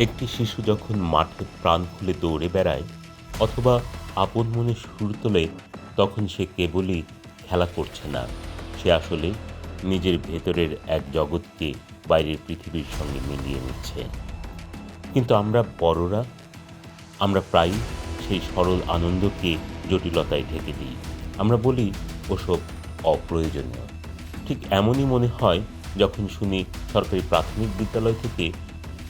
একটি শিশু যখন মাঠে প্রাণ খুলে দৌড়ে বেড়ায় অথবা আপন মনে সুর তোলে, তখন সে কেবলই খেলা করছে না। সে আসলে নিজের ভেতরের এক জগৎকে বাইরের পৃথিবীর সঙ্গে মিলিয়ে নিচ্ছে। কিন্তু আমরা বড়রা, আমরা প্রায়ই সেই সরল আনন্দকে জটিলতায় ঢেকে দিই। আমরা বলি, ওসব অপ্রয়োজনীয়। ঠিক এমনই মনে হয় যখন শুনি সরকারি প্রাথমিক বিদ্যালয় থেকে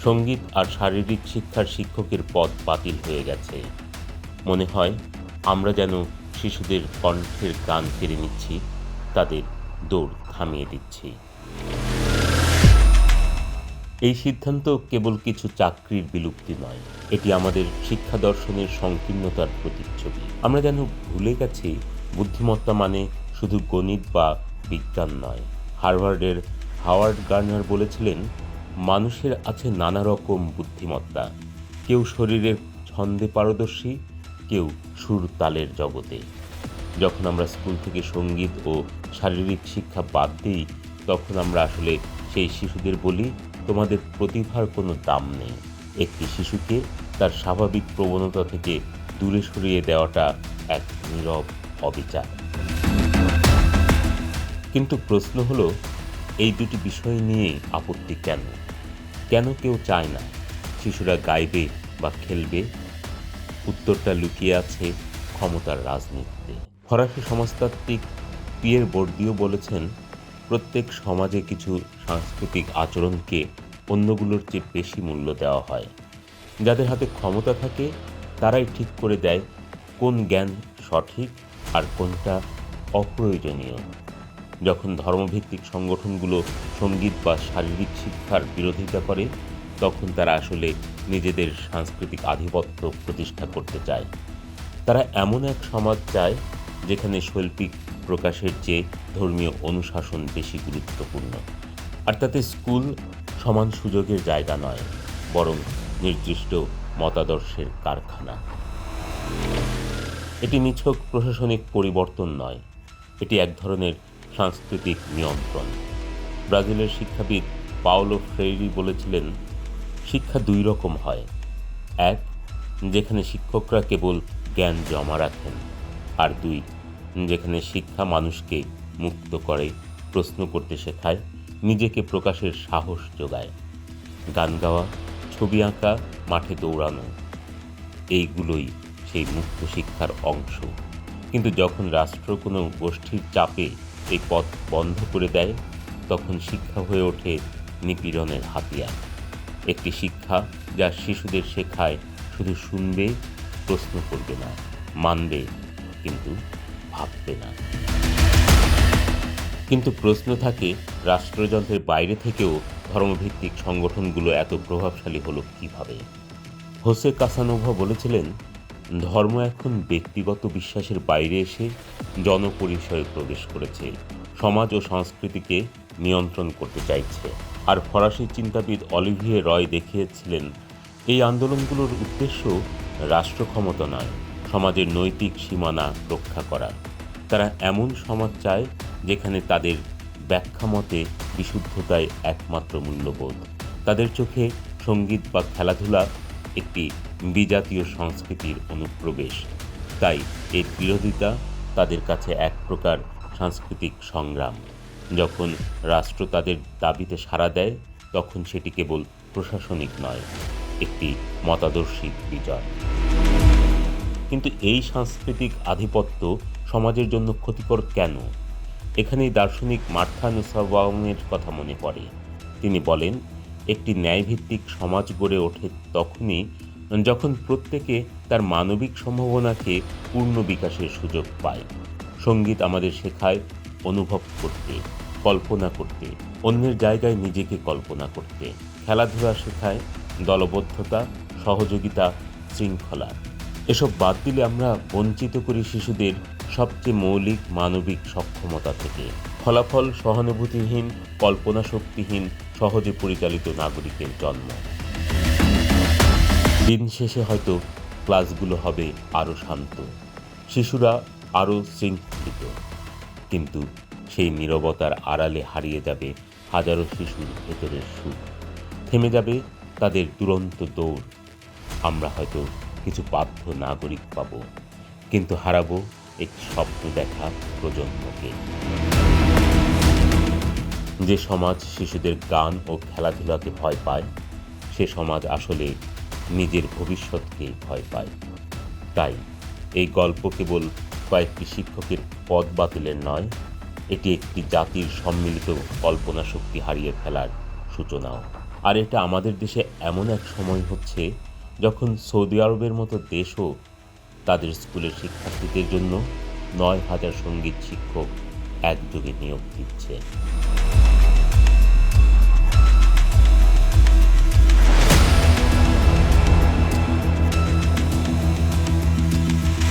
সংগীত আর শারীরিক শিক্ষার শিক্ষকের পদ বাতিল হয়ে গেছে। মনে হয়, আমরা যেন শিশুদের কণ্ঠের গান কেড়ে নিচ্ছি, তাদের দৌড় থামিয়ে দিচ্ছি। এই সিদ্ধান্ত কেবল কিছু চাকরির বিলুপ্তি নয়, এটি আমাদের শিক্ষা দর্শনের সংকীর্ণতার প্রতিচ্ছবি। আমরা যেন ভুলে গেছি, বুদ্ধিমত্তা মানে শুধু গণিত বা বিজ্ঞান নয়। হার্ভার্ডের হাওয়ার্ড গার্নার বলেছিলেন মানুষের আছে নানা রকম বুদ্ধিমত্তা। কেউ শরীরের ছন্দে পারদর্শী, কেউ সুর তালের জগতে। যখন আমরা স্কুল থেকে সংগীত ও শারীরিক শিক্ষা বাদ দিই, তখন আমরা আসলে সেই শিশুদের বলি, তোমাদের প্রতিভার কোনো দাম নেই। একটি শিশুকে তার স্বাভাবিক প্রবণতা থেকে দূরে সরিয়ে দেওয়াটা এক নীরব অবিচার। কিন্তু প্রশ্ন হলো এই দুটি বিষয় নিয়ে আপত্তি কেন? কেন কেউ চায় না শিশুরা গাইবে বা খেলবে? উত্তরটা লুকিয়ে আছে ক্ষমতার রাজনীতিতে। ফরাসি সমাজতাত্ত্বিক পিয়ের বর্দিও বলেছেন, প্রত্যেক সমাজে কিছু সাংস্কৃতিক আচরণকে অন্যগুলোর চেয়ে বেশি মূল্য দেওয়া হয়। যাদের হাতে ক্ষমতা থাকে, তারাই ঠিক করে দেয় কোন জ্ঞান সঠিক আর কোনটা অপ্রয়োজনীয়। যখন ধর্মভিত্তিক সংগঠনগুলো সংগীত বা শারীরিক শিক্ষার বিরোধিতা করে, তখন তারা আসলে নিজেদের সাংস্কৃতিক আধিপত্য প্রতিষ্ঠা করতে চায়। তারা এমন এক সমাজ চায়, যেখানে শৈল্পিক প্রকাশের চেয়ে ধর্মীয় অনুশাসন বেশি গুরুত্বপূর্ণ। আর তাতে স্কুল সমান সুযোগের জায়গা নয়, বরং নির্দিষ্ট মতাদর্শের কারখানা। এটি নিছক প্রশাসনিক পরিবর্তন নয়, এটি এক ধরনের সাংস্কৃতিক নিয়ন্ত্রণ। ব্রাজিলের শিক্ষাবিদ পাওলো ফ্রেইরি বলেছিলেন, শিক্ষা দুই রকম হয়। এক, যেখানে শিক্ষকরা কেবল জ্ঞান জমা রাখেন, আর দুই, যেখানে শিক্ষা মানুষকে মুক্ত করে, প্রশ্ন করতে শেখায়, নিজেকে প্রকাশের সাহস যোগায়। গান গাওয়া, ছবি আঁকা, মাঠে দৌড়ানো, এইগুলোই সেই মুক্ত শিক্ষার অংশ। কিন্তু যখন রাষ্ট্র কোনো গোষ্ঠীর চাপে এই পথ বন্ধ করে দেয়, তখন শিক্ষা হয়ে ওঠে নিপীড়নের হাতিয়ার। একটি শিক্ষা যা শিশুদের শেখায় শুধু শুনবে, প্রশ্ন করবে না, মানবে, কিন্তু ভাববে না। কিন্তু প্রশ্ন থাকে, রাষ্ট্রযন্ত্রের বাইরে থেকেও ধর্মভিত্তিক সংগঠনগুলো এত প্রভাবশালী হলো কীভাবে? হোসে কাসানোভা বলেছিলেন, ধর্ম এখন ব্যক্তিগত বিশ্বাসের বাইরে এসে জনপরিসরে প্রবেশ করেছে। সমাজ ও সংস্কৃতিকে নিয়ন্ত্রণ করতে চাইছে। আর ফরাসি চিন্তাবিদ অলিভিয়ে রয় দেখিয়েছিলেন, এই আন্দোলনগুলোর উদ্দেশ্য রাষ্ট্র ক্ষমতা নয়, সমাজের নৈতিক সীমানা রক্ষা করা। তারা এমন সমাজ চায় যেখানে তাদের ব্যাখ্যা মতে বিশুদ্ধতাই একমাত্র মূল্যবোধ। তাদের চোখে সংগীত বা খেলাধুলা একটি বিজাতীয় সংস্কৃতির অনুপ্রবেশ। তাই এর বিরোধিতা তাদের কাছে এক প্রকার সাংস্কৃতিক সংগ্রাম। যখন রাষ্ট্র তাদের দাবিতে সাড়া দেয়, তখন সেটি কেবল প্রশাসনিক নয়, একটি মতাদর্শিক বিজয়। কিন্তু এই সাংস্কৃতিক আধিপত্য সমাজের জন্য ক্ষতিকর কেন? এখানেই দার্শনিক মার্থা নুসাবাংয়ের কথা মনে পড়ে। তিনি বলেন, একটি ন্যায়ভিত্তিক সমাজ গড়ে ওঠে তখনই যখন প্রত্যেকে তার মানবিক সম্ভাবনাকে পূর্ণ বিকাশের সুযোগ পায়। সংগীত আমাদের শেখায়, অনুভব করতে, কল্পনা করতে, অন্যের জায়গায় নিজেকে কল্পনা করতে, খেলাধুলা শেখায়, দলবদ্ধতা, সহযোগিতা, শৃঙ্খলা। এসব বাদ দিলে আমরা বঞ্চিত করি শিশুদের সবচেয়ে মৌলিক মানবিক সক্ষমতা থেকে। ফলাফল সহানুভূতিহীন, কল্পনা শক্তিহীন, সহজে পরিচালিত নাগরিকের জন্ম। দিন শেষে হয়তো ক্লাসগুলো হবে আরও শান্ত। শিশুরা আরও শৃঙ্খলিত কিন্তু সেই নীরবতার আড়ালে হারিয়ে যাবে হাজারো শিশুর ভেতরের সুখ। থেমে যাবে তাদের দুরন্ত দৌড়। আমরা হয়তো কিছু বাধ্য নাগরিক পাব, কিন্তু হারাবো একটি স্বপ্ন দেখা প্রজন্মকে। যে সমাজ শিশুদের গান ও খেলাধুলাকে ভয় পায়, সে সমাজ আসলে নিজের ভবিষ্যৎকে ভয় পায়। তাই এই গল্প কেবল কয়েকটি শিক্ষকের পদ বাতিলের নয়, এটি একটি জাতির সম্মিলিত কল্পনা শক্তি হারিয়ে ফেলার সূচনাও। আর এটা আমাদের দেশে এমন এক সময় হচ্ছে যখন সৌদি আরবের মতো দেশও তাদের স্কুলের শিক্ষার্থীদের জন্য নয় হাজার সংগীত শিক্ষক একযোগে নিয়োগ দিচ্ছে।